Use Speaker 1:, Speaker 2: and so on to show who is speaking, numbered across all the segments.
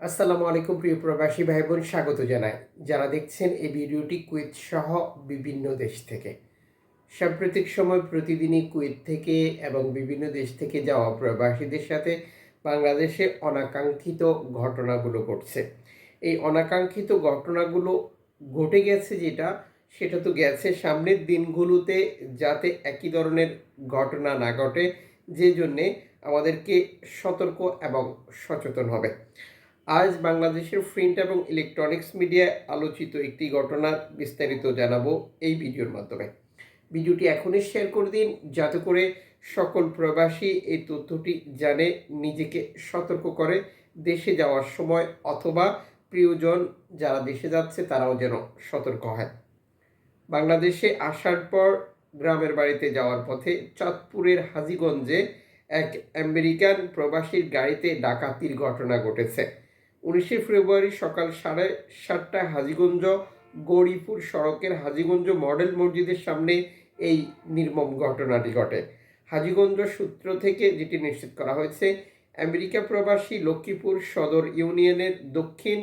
Speaker 1: আসসালামু আলাইকুম প্রিয় প্রবাসী ভাই বোন স্বাগত জানাই। যারা দেখছেন এই ভিডিওটি কুয়েত সহ বিভিন্ন দেশ থেকে। সাম্প্রতিক সময় প্রতিদিনই কুয়েত থেকে এবং বিভিন্ন দেশ থেকে যাওয়া প্রবাসীদের সাথে বাংলাদেশে অনাকাঙ্ক্ষিত ঘটনাগুলো ঘটছে। এই অনাকাঙ্ক্ষিত ঘটনাগুলো ঘটে গেছে যেটা, সেটা তো গেছে সামনের দিনগুলোতে যাতে একই ধরনের ঘটনা না ঘটে, যে জন্যে আমাদেরকে সতর্ক এবং সচেতন হবে। আজ বাংলাদেশের প্রিন্ট এবং ইলেকট্রনিক্স মিডিয়ায় আলোচিত একটি ঘটনার বিস্তারিত জানাব এই ভিডিওর মাধ্যমে। ভিডিওটি এখনই শেয়ার করে দিন, যাতে করে সকল প্রবাসী এই তথ্যটি জানে, নিজেকে সতর্ক করে দেশে যাওয়ার সময় অথবা প্রিয়জন যারা দেশে যাচ্ছে, তারাও যেন সতর্ক হয়। বাংলাদেশে আসার পর গ্রামের বাড়িতে যাওয়ার পথে চাঁদপুরের হাজীগঞ্জে এক আমেরিকান প্রবাসীর গাড়িতে ডাকাতির ঘটনা ঘটেছে। উনিশে ফেব্রুয়ারি সকাল সাড়ে সাতটায় হাজীগঞ্জ, গৌরীপুর সড়কের হাজীগঞ্জ মডেল মসজিদের সামনে এই নির্মম ঘটনাটি ঘটে। হাজীগঞ্জ সূত্র থেকে যেটি নিশ্চিত করা হয়েছে, আমেরিকা প্রবাসী লক্ষ্মীপুর সদর ইউনিয়নের দক্ষিণ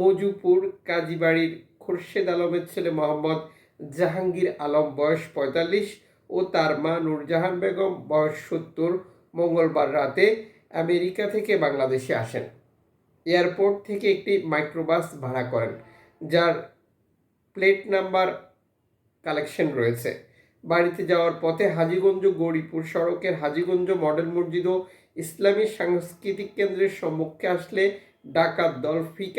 Speaker 1: মজুপুর কাজীবাড়ির খুরশেদ আলমের ছেলে মোহাম্মদ জাহাঙ্গীর আলম বয়স পঁয়তাল্লিশ ও তার মা নূরজাহান বেগম বয়স সত্তর মঙ্গলবার রাতে আমেরিকা থেকে বাংলাদেশে আসেন। এয়ারপোর্ট থেকে একটি মাইক্রোবাস ভাড়া করেন, যার প্লেট নাম্বার কালেকশন রয়েছে। বাড়িতে যাওয়ার পথে হাজীগঞ্জ গৌরীপুর সড়কের হাজীগঞ্জ মডেল মসজিদ ও ইসলামী সাংস্কৃতিক কেন্দ্রের সম্মুখে আসলে ডাকাত দল পিক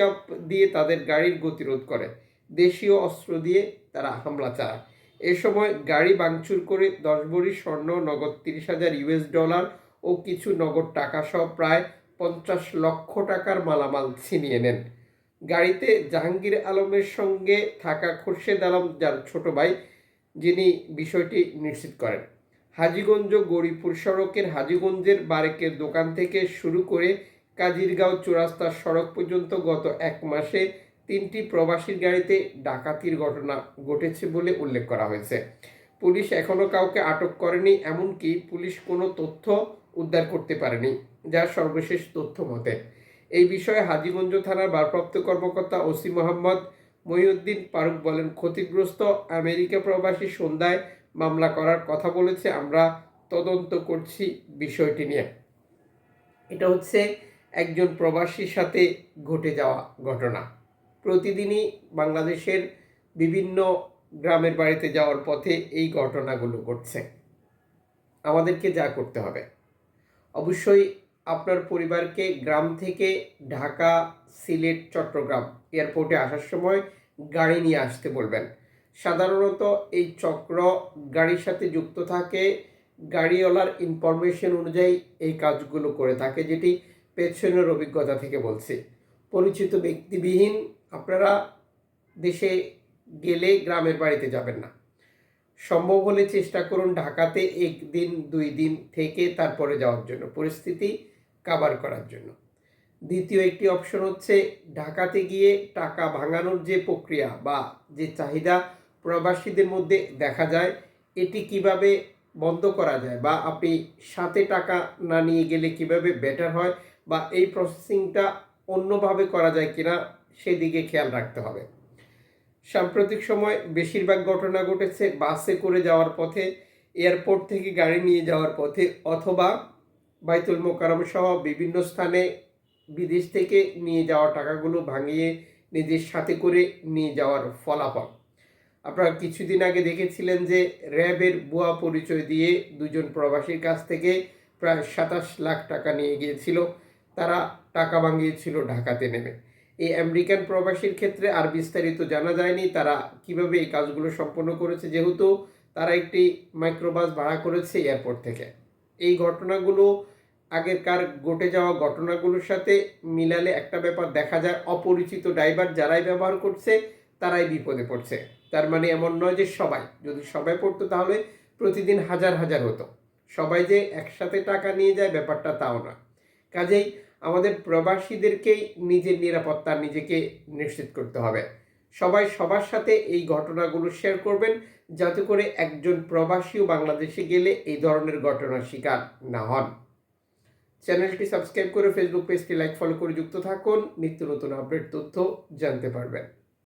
Speaker 1: দিয়ে তাদের গাড়ির গতিরোধ করে। দেশীয় অস্ত্র দিয়ে তারা হামলা চালায়। এ সময় গাড়ি ভাঙচুর করে দশ ভরি স্বর্ণ, নগদ তিরিশ হাজার ইউএস ডলার ও কিছু নগদ টাকা সহ প্রায় পঞ্চাশ লক্ষ টাকার মালামাল ছিনিয়ে নেন। গাড়িতে জাহাঙ্গীর আলমের সঙ্গে থাকা খুরশেদ আলম, যার ছোট ভাই, যিনি বিষয়টি নিশ্চিত করেন। হাজীগঞ্জ গৌরীপুর সড়কের হাজীগঞ্জের বারেকের দোকান থেকে শুরু করে কাজিরগাঁও চৌরাস্তার সড়ক পর্যন্ত গত এক মাসে তিনটি প্রবাসীর গাড়িতে ডাকাতির ঘটনা ঘটেছে বলে উল্লেখ করা হয়েছে। পুলিশ এখনও কাউকে আটক করেনি, এমনকি পুলিশ কোনো তথ্য উদ্ধার করতে পারেনি যা সর্বশেষ তথ্য মতে, এই বিষয়ে হাজীগঞ্জ থানার ভারপ্রাপ্ত কর্মকর্তা ওসি মোহাম্মদ মহিউদ্দিন ফারুক বলেন, ক্ষতিগ্রস্ত আমেরিকা প্রবাসী সন্ধ্যায় মামলা করার কথা বলেছে, আমরা তদন্ত করছি বিষয়টি নিয়ে। এটা হচ্ছে একজন প্রবাসীর সাথে ঘটে যাওয়া ঘটনা। প্রতিদিনই বাংলাদেশের বিভিন্ন গ্রামের বাড়িতে যাওয়ার পথে এই ঘটনাগুলো ঘটছে। আমাদেরকে যা করতে হবে। অবশ্যই আপনার পরিবারকে গ্রাম থেকে ঢাকা, সিলেট, চট্টগ্রাম এয়ারপোর্টে আসার সময় গাড়ি নিয়ে আসতে বলবেন। সাধারণত এই চক্র গাড়ির সাথে যুক্ত থাকে, গাড়িওয়ালার ইনফরমেশন অনুযায়ী এই কাজগুলো করে থাকে, যেটি পেছনের অভিজ্ঞতা থেকে বলছি। পরিচিত ব্যক্তিবিহীন আপনারা দেশে গেলে গ্রামের বাড়িতে যাবেন না। সম্ভব হলে চেষ্টা করুন ঢাকাতে একদিন, দুই দিন থেকে তারপরে যাওয়ার জন্য। পরিস্থিতি কাবার করার জন্য। দ্বিতীয় একটি অপশন হচ্ছে ঢাকাতে গিয়ে টাকা ভাঙানোর যে প্রক্রিয়া বা যে চাহিদা প্রবাসীদের মধ্যে দেখা যায়, এটি কীভাবে বন্ধ করা যায় বা আপনি সাথে টাকা না নিয়ে গেলে কীভাবে বেটার হয় বা এই প্রসেসিংটা অন্যভাবে করা যায় কিনা, সেদিকে খেয়াল রাখতে হবে। সাম্প্রতিক সময় বেশিরভাগ ঘটনা ঘটেছে বাসে করে যাওয়ার পথে, এয়ারপোর্ট থেকে গাড়ি নিয়ে যাওয়ার পথে অথবা বাইতুল মোকারম সহ বিভিন্ন স্থানে বিদেশ থেকে নিয়ে যাওয়া টাকাগুলো ভাঙিয়ে নিজের সাথে করে নিয়ে যাওয়ার ফলাফল। আপনারা কিছুদিন আগে দেখেছিলেন যে র্যাবের বুয়া পরিচয় দিয়ে দুজন প্রবাসীর কাছ থেকে প্রায় সাতাশ লাখ টাকা নিয়ে গিয়েছিল। তারা টাকা ভাঙিয়েছিল ঢাকাতে নেমে। এই আমেরিকান প্রবাসীর ক্ষেত্রে আর বিস্তারিত জানা যায়নি। তারা কীভাবে এই কাজগুলো সম্পন্ন করেছে? যেহেতু তারা একটি মাইক্রোবাস ভাড়া করেছে এয়ারপোর্ট থেকে। এই ঘটনাগুলো, আগেরকার ঘটে যাওয়া ঘটনাগুলোর সাথে মিলালে একটা ব্যাপার দেখা যায়, অপরিচিত ড্রাইভার যারাই ব্যবহার করছে, তারাই বিপদে পড়ছে। তার মানে এমন নয় যে সবাই। যদি সবাই পড়তো তাহলে প্রতিদিন হাজার হাজার হতো। সবাই যে একসাথে টাকা নিয়ে যায় ব্যাপারটা তাও না কাজেই আমাদের প্রবাসীদেরকেই নিজের নিরাপত্তা নিজেকে নিশ্চিত করতে হবে। সবাই সবার সাথে এই ঘটনাগুলো শেয়ার করবেন যাতে করে একজন প্রবাসীও বাংলাদেশে গেলে এই ধরনের ঘটনার শিকার না হন। চ্যানেলটি সাবস্ক্রাইব করে ফেসবুক পেজটি লাইক ফলো করে যুক্ত থাকুন। নিত্য নতুন আপডেট তথ্য জানতে পারবেন।